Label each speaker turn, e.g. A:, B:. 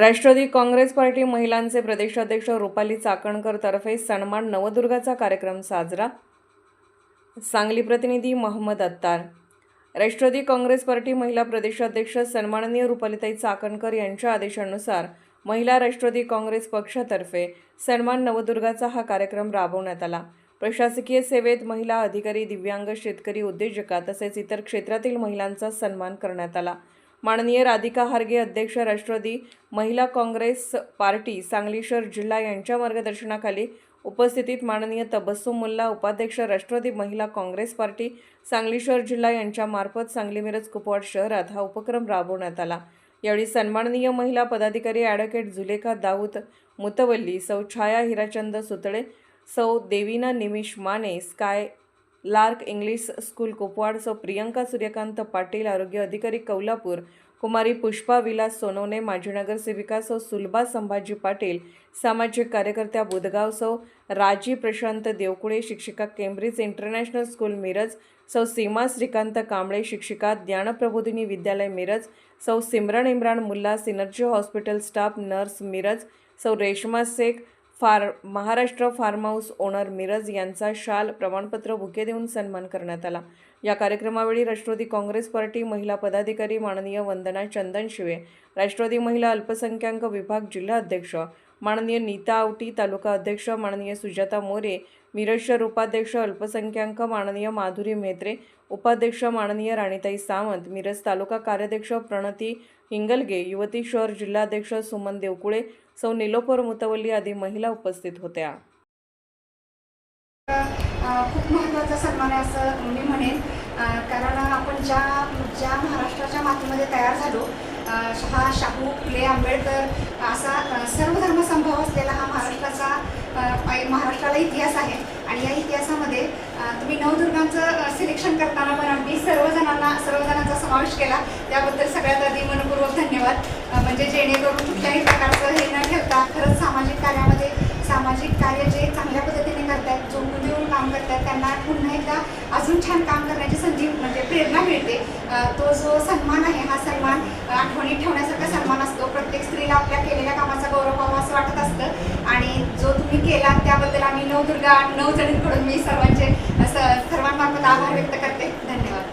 A: Rashtrawadi Congress party महिलांचे प्रदेशाध्यक्ष रुपाली चाकणकर तर्फे सन्मान नवदुर्गाचा कार्यक्रम साजरा. सांगली प्रतिनिधी मोहम्मद अत्तार. राष्ट्रवादी काँग्रेस पार्टी महिला प्रदेशाध्यक्ष सन्माननीय रुपालीताई चाकणकर यांच्या आदेशानुसार महिला राष्ट्रवादी काँग्रेस पक्षातर्फे सन्मान नवदुर्गाचा हा कार्यक्रम राबवण्यात आला. प्रशासकीय सेवेत महिला अधिकारी दिव्यांग शेतकरी उद्योजका तसेच इतर क्षेत्रातील महिलांचा सन्मान करण्यात आला. माननीय राधिका हार्गे अध्यक्ष राष्ट्रवादी महिला काँग्रेस पार्टी सांगली शहर जिल्हा यांच्या मार्गदर्शनाखाली उपस्थितीत माननीय तबस्सुम मुल्ला उपाध्यक्ष राष्ट्रवादी महिला काँग्रेस पार्टी सांगली शहर जिल्हा यांच्यामार्फत सांगली मिरज कुपवाड शहरात हा उपक्रम राबवण्यात आला. यावेळी सन्माननीय महिला पदाधिकारी ॲडव्होकेट झुलेखा दाऊद मुतवल्ली सौ छाया हिराचंद सुतळे सौ Devina Nimish Mane skylark English school Kupwad सौ प्रियंका सूर्यकांत पाटील आरोग्य अधिकारी कौलापूर कुमारी पुष्पा विलास सोनवणे माजी नगरसेविका सौ सुलभा संभाजी पाटील सामाजिक कार्यकर्त्या बुधगाव सौ राजी प्रशांत देवकुळे शिक्षिका केम्ब्रिज इंटरनॅशनल स्कूल मिरज सौ सीमा श्रीकांत कांबळे शिक्षिका ज्ञानप्रबोधिनी विद्यालय मिरज सौ Simran Imran Mulla synergy hospital staff nurse Miraj सौ रेश्मा शेख फार Maharashtra farm house owner Miraj यांचा शाल प्रमाणपत्र बुके देऊन सन्मान करण्यात आला. या कार्यक्रमावेळी राष्ट्रवादी काँग्रेस पार्टी महिला पदाधिकारी माननीय वंदना चंदन शिवे राष्ट्रवादी महिला अल्पसंख्याक विभाग जिल्हा अध्यक्ष माननीय नीता आवटी तालुका अध्यक्ष माननीय सुजाता मोरे मिरजशहर उपाध्यक्ष अल्पसंख्याक माननीय माधुरी म्हेत्रे उपाध्यक्ष माननीय राणीताई सावंत मिरज तालुका कार्याध्यक्ष प्रणती हिंगलगे युवती शहर जिल्हाध्यक्ष सुमन देवकुळे सौ निलोफर मुतवल्ली आदी महिला उपस्थित होत्या.
B: खूप महत्त्वाचा सन्मान आहे असं मी म्हणेन. कारण आपण ज्या ज्या महाराष्ट्राच्या मातीमध्ये तयार झालो हा शाहू फुले आंबेडकर असा सर्व धर्म महाराष्ट्राला इतिहास आहे. आणि या इतिहासामध्ये तुम्ही नवदुर्गांचं सिलेक्शन करताना पण अगदी सर्वजणांना सर्वजणांचा समावेश केला. त्याबद्दल सगळ्यात आधी मनपूर्वक धन्यवाद. म्हणजे जेणेकरून कुठल्याही प्रकारचं हे न ठेवता खरंच सामाजिक कार्यामध्ये सामाजिक कार्य जे चांगल्या पद्धतीने करतात जो देऊन काम करतात त्यांना पुन्हा एकदा अजून छान काम करण्याची संधी म्हणजे प्रेरणा मिळते. तो जो सन्मान आहे हा सन्मान आठवणीत ठेवण्यासारखा केला त्याबद्दल आम्ही नवदुर्गा नऊ जणींकडून मी सर्वांचे सर्वांमार्फत आभार व्यक्त करते. धन्यवाद.